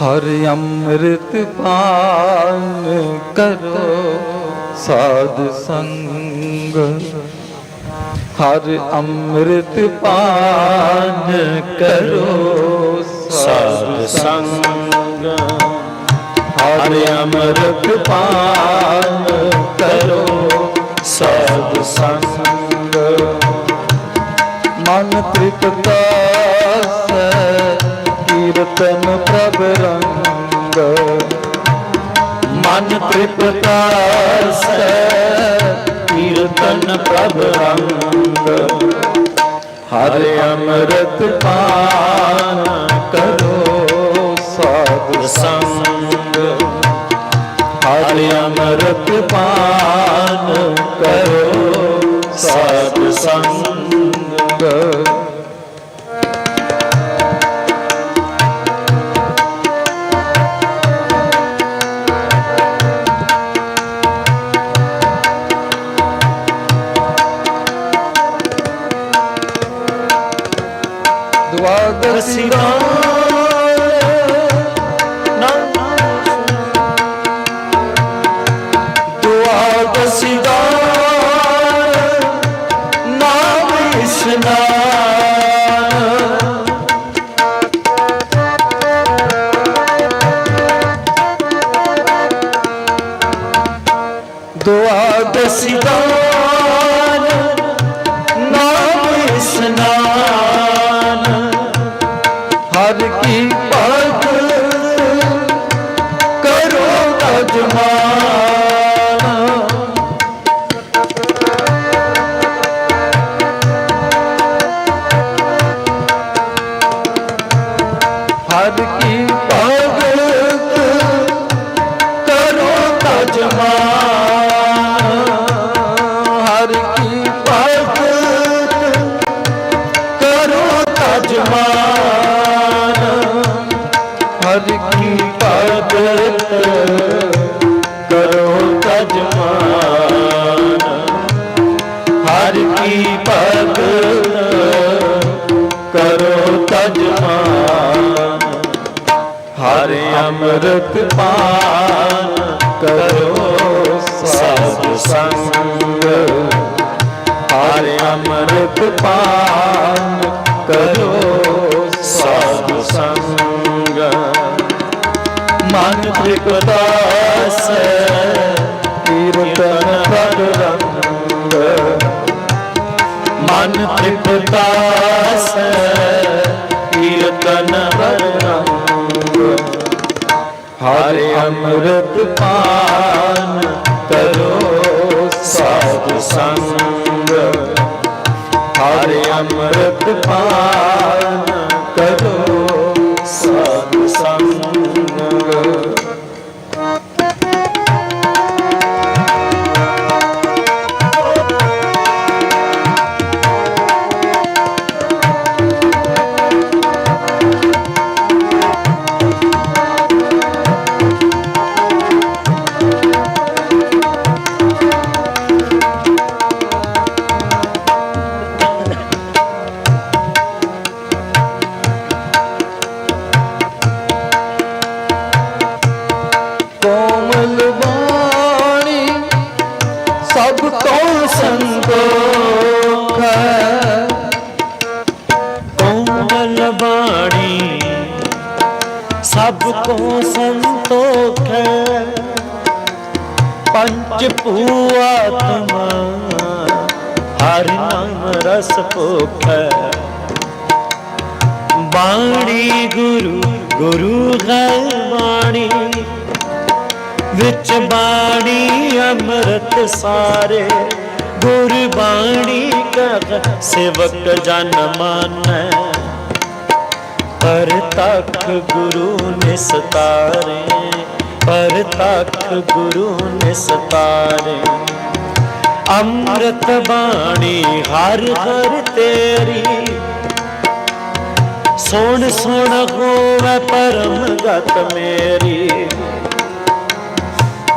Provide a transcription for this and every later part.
ਹਰ ਅੰਮ੍ਰਿਤ ਪਾਨ ਕਰੋ, ਸਾਧ ਸੰਗ। ਹਰ ਅੰਮ੍ਰਿਤ ਪਾਨ ਕਰੋ, ਸਾਧ ਸੰਗ। ਹਰ ਅੰਮ੍ਰਿਤ ਪਾਨ ਤ੍ਰਿਪਤਾ ਕੀਰਤਨ ਪ੍ਰਭ ਰੰਗ ਹਰ ਅੰਮ੍ਰਿਤ ਪਾਨ ਕਰੋ ਸਾਧ ਸੰਗ। ਹਰ ਅੰਮ੍ਰਿਤ ਪਾਨ ਕਰੋ ਸਾਧ ਸੰਗ। see. ਭਗਤ ਕਰੋ ਅਜਮਾਨ ਅੰਮ੍ਰਿਤ ਪਾਨ ਕਰੋ ਸਾਧ ਸੰਗ। ਹਰ ਅੰਮ੍ਰਿਤ ਪਾਨ ਕਰੋ ਸਾਧ ਸੰਗ। ਮਨ ਤ੍ਰਿਪਤਾ ਕੀਰਤਨ ਪ੍ਰਭ ਰੰਗ। ਮਨ ਤ੍ਰਿਪਤਾ ਕੀਰਤਨ ਹਰ ਅੰਮ੍ਰਿਤ ਪਾਨ ਕਰੋ ਸਾਧ ਸੰਗ। ਹਰ ਅੰਮ੍ਰਿਤ ਪਾਨ ਸਭ ਕੋ ਸੰਤੋਖ ਹੈ। ਪੰਜ ਪੂਆਤਮਾ ਹਰ ਨਾਮ ਰਸ ਬਾਣੀ ਗੁਰੂ ਗੁਰੂ ਹੈ ਬਾਣੀ, ਵਿੱਚ ਬਾਣੀ ਅੰਮ੍ਰਿਤ ਸਾਰੇ। ਗੁਰਬਾਣੀ ਕਹ ਸੇਵਕ ਜਨ ਮਾਨੈ। ਪਰ ਤੱਕ ਗੁਰੂ ਨਿਸਤਾਰੇ ਪਰ ਤੱਕ ਗੁਰੂ ਨਿਸਤਾਰੇ ਅੰਮ੍ਰਿਤ ਬਾਣੀ ਹਰ ਹਰ ਤੇਰੀ। ਸੁਣ ਸੁਣ ਹੋਵੇ ਪਰਮ ਗਤ ਮੇਰੀ।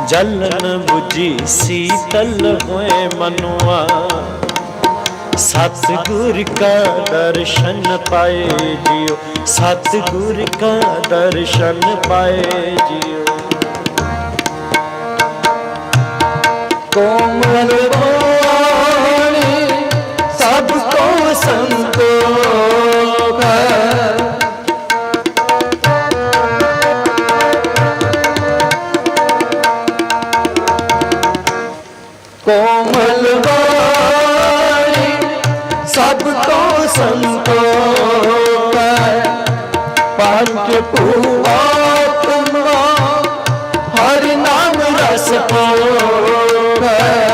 ਜਲਨ 부ਜੀ ਸੀਤਲ ਹੋਏ ਮਨੁਆ। ਸਤ ਗੁਰ ਕਾ ਦਰਸ਼ਨ ਪਾਏ ਜਿਉ ਸਤ ਗੁਰ ਕਾ ਦਰਸ਼ਨ ਪਾਏ ਕੋਮਲ ਬਾਣੀ ਸਭ ਕੋਮਲ ਸੰਤੋਖ ਪੰਜ ਭੂਆਤਮਾ ਹਰਿ ਨਾਮ ਰਸ ਭੋਗ ਹੈ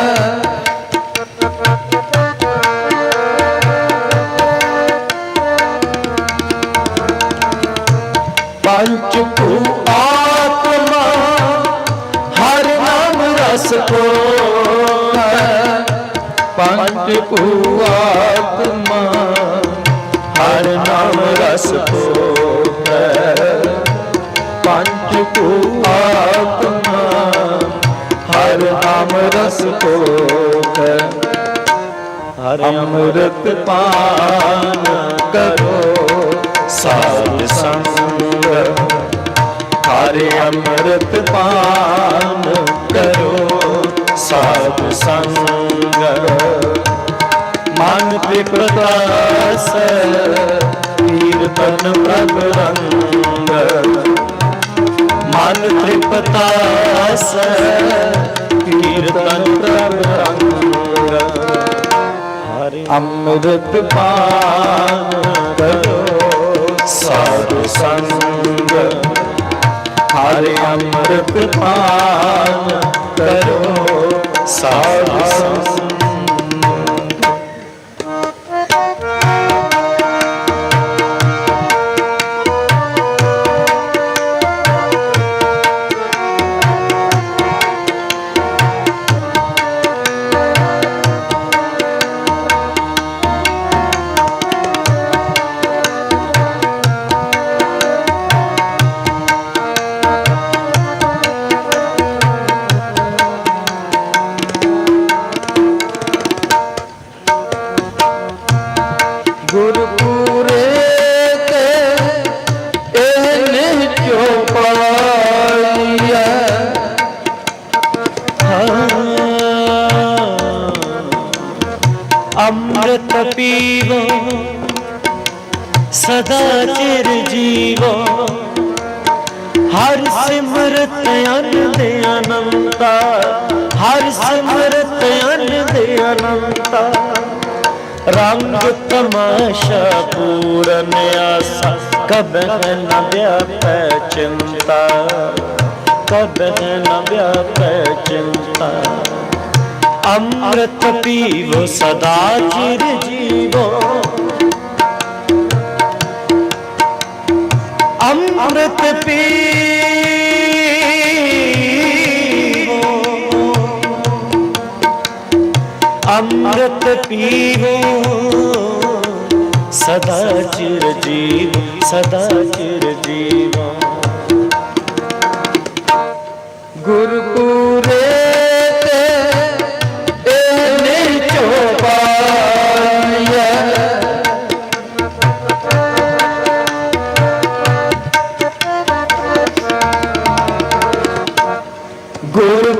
ਪੰਜ ਭੂਆਤਮਾ ਹਰਿ ਨਾਮ ਰਸ ਭੋਗ ਹੈ ਪੰਜ ਭੂਆਤਮਾ ਦਸ ਕੋਟ ਪੰਜ ਕੋ ਆਤਮਾ, ਹਰ ਨਾਮ ਰਸ ਕੋਟ। ਹਰ ਅੰਮ੍ਰਿਤ ਪਾਨ ਕਰੋ, ਸਾਧ ਸੰਗ ਹਰ ਅੰਮ੍ਰਿਤ ਪਾਨ ਕਰੋ, ਸਾਧ ਸੰਗ ਮਨ ਤੇ ਤਨ ਪ੍ਰਭ ਰੰਗ। ਮਨ ਤ੍ਰਿਪਤਾ ਸ ਕੀਰਤਨ ਪ੍ਰਭ ਰੰਗ। ਅੰਮ੍ਰਿਤ ਪਾਨ ਕਰੋ ਸਾਧੂ ਸੰਗ। ਹਰਿ ਅੰਮ੍ਰਿਤ ਪਾਨ ਕਰੋ ਸਾਧੂ ਸੰਗ। ਸਦਾ ਚਿਰ ਜੀਵੋ ਹਰ ਸਿਮਰਤ ਅਨੰਦ ਅਨੰਤਾ ਹਰ ਸਿਮਰਤ ਅਨੰਦ ਅਨੰਤਾ ਰੰਗ ਤਮਾਸ਼ਾ ਪੂਰਨ ਆਸਾ ਕਬਹਿ ਨ ਵਿਆਪੈ ਚਿੰਤਾ ਕਬਹਿ ਨ ਵਿਆਪੈ ਚਿੰਤਾ ਅੰਮ੍ਰਿਤ ਪੀਵੋ ਸਦਾ ਚਿਰ ਜੀਵੋ ਅੰਮ੍ਰਿਤ ਪੀਵੋ। ਅੰਮ੍ਰਿਤ ਪੀਵੋ। ਸਦਾ ਚਿਰ ਜੀਵ ਸਦਾ ਚਿਰ ਜੀਵੋ। ਗੁਰਪੂਰੇ Good.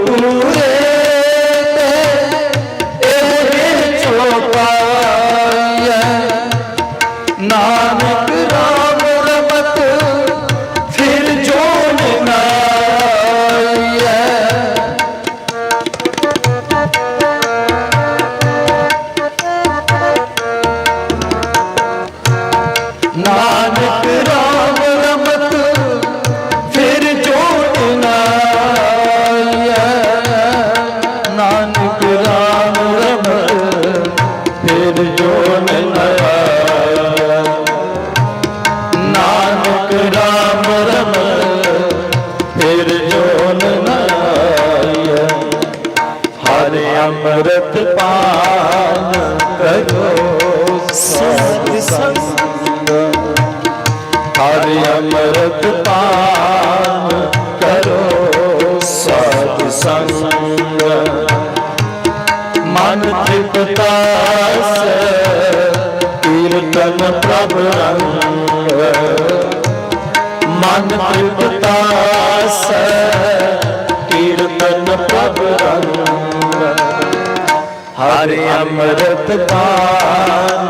ਹਰਿ ਅੰਮ੍ਰਿਤ ਪਾਨ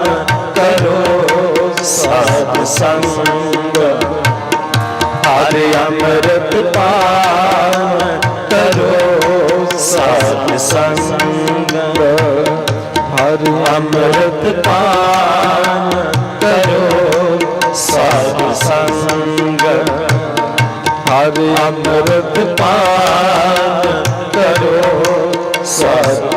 ਕਰੋ ਸਾਧ ਸੰਗ। ਹਰਿ ਅੰਮ੍ਰਿਤ ਪਾਨ ਕਰੋ ਸਾਧ ਸੰਗ। ਹਰਿ ਅੰਮ੍ਰਿਤ ਪਾਨ ਕਰੋ ਸਾਧ ਸੰਗ। ਹਰਿ ਅੰਮ੍ਰਿਤ ਪਾਨ ਕਰੋ ਸਾਧ